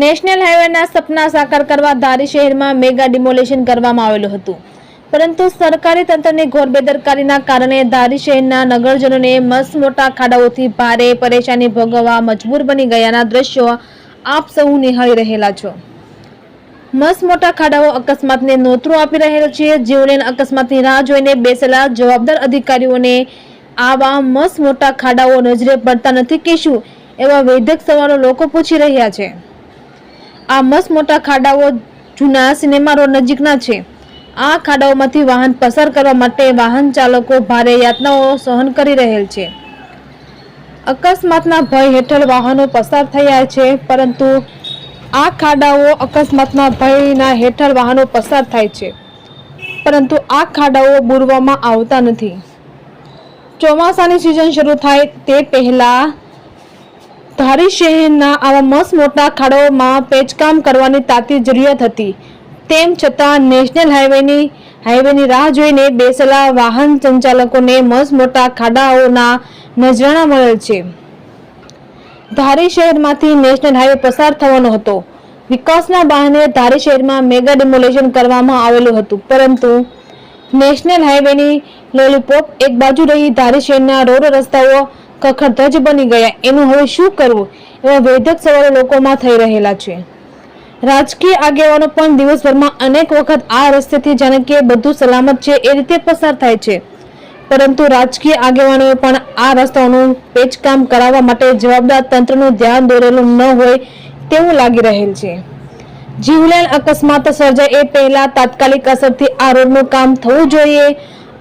National હાઈવેના સપના સાકાર કરવા ધારી શહેરમાં મેગા ડિમોલેશન કરવામાં આવેલું હતું. પરંતુ સરકારી તંત્રની ઘોર બેદરકારીના કારણે ધારી શહેરના નગરજનોને મસ્ત મોટા ખાડાઓથી ભારે પરેશાની ભોગવવા મજબૂર બની ગયાના દ્રશ્યો આપ સૌ નિહાળી રહેલા છો. મસ્ત મોટા ખાડાઓ અકસ્માતને નોતરું આપી રહેલ છે. જીવને અકસ્માતની રાહ જોઈને બેસેલા જવાબદાર અધિકારીઓને આવા મસ્ત મોટા ખાડાઓ નજરે પડતા નથી કે શું એવા વૈદક સવાલો લોકો પૂછી રહ્યા છે. આ મસ્ત મોટા ખાડાઓ જૂના સિનેમા રોડ નજીકના છે. આ ખાડાઓમાંથી વાહન પસાર કરવા માટે વાહન ચાલકો ભારે યાતનાઓ સહન કરી રહેલ છે. અકસ્માતના ભય હેઠળ વાહનો પસાર થયા છે, પરંતુ આ ખાડાઓ અકસ્માતના ભયના હેઠળ વાહનો પસાર થાય છે. પરંતુ આ ખાડાઓ બુરવામાં આવતા નથી. ચોમાસાની સિઝન શરૂ થાય તે પહેલા ધારી શહેરના આવા મસ્ત મોટા ખાડોમાં પેચકામ કરવાની તાતી જરૂરિયાત હતી. તેમ છતાં નેશનલ હાઈવેની હાઈવેની રાહ જોઈને બેસેલા વાહન સંચાલકોને મસ્ત મોટા ખાડાઓના નજરાણા મળેલ છે. ધારી શહેરમાંથી નેશનલ હાઈવે પસાર થવાનો હતો. વિકાસના બહાને ધારી શહેરમાં મેગા ડિમોલેશન કરવામાં આવેલું હતું, પરંતુ નેશનલ હાઈવેની લોલીપોપ એક બાજુ રહી ધારી શહેરના રોડ રસ્તાઓ કખડધજ બની ગયા. એનું હવે શું કરવું? એવા વેધક સવાલો લોકોમાં થઈ રહેલા છે. રાજકીય આગેવાનો પણ દિવસભરમાં અનેક વખત આ રસ્તેથી જાણે કે બધું સલામત છે એ રીતે પસાર થાય છે. પરંતુ રાજકીય આગેવાનોએ પણ આ રસ્તાઓનું પેચકામ કરાવવા માટે જવાબદાર તંત્રનું ધ્યાન દોરેલું ન હોય તેવું લાગી રહેલ છે. જીવલેણ અકસ્માત સર્જાય એ પહેલા તાત્કાલિક અસરથી આ રોડનું કામ થવું જોઈએ.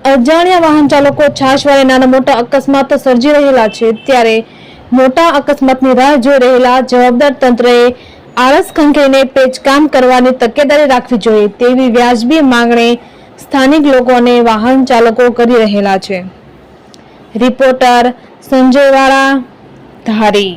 અજાણ્યા વાહન ચાલકો છાશવારે નાના મોટા અકસ્માત સર્જી રહેલા છે. ત્યારે મોટા અકસ્માતની રાહ જોઈ રહેલા જવાબદાર તંત્રએ આળસ ખંખેને પેચકામ કરવાની તકેદારી રાખવી જોઈએ તેવી વ્યાજબી માંગણી સ્થાનિક લોકો અને વાહન ચાલકો કરી રહેલા છે. રિપોર્ટર સંજય વાળા ધારી.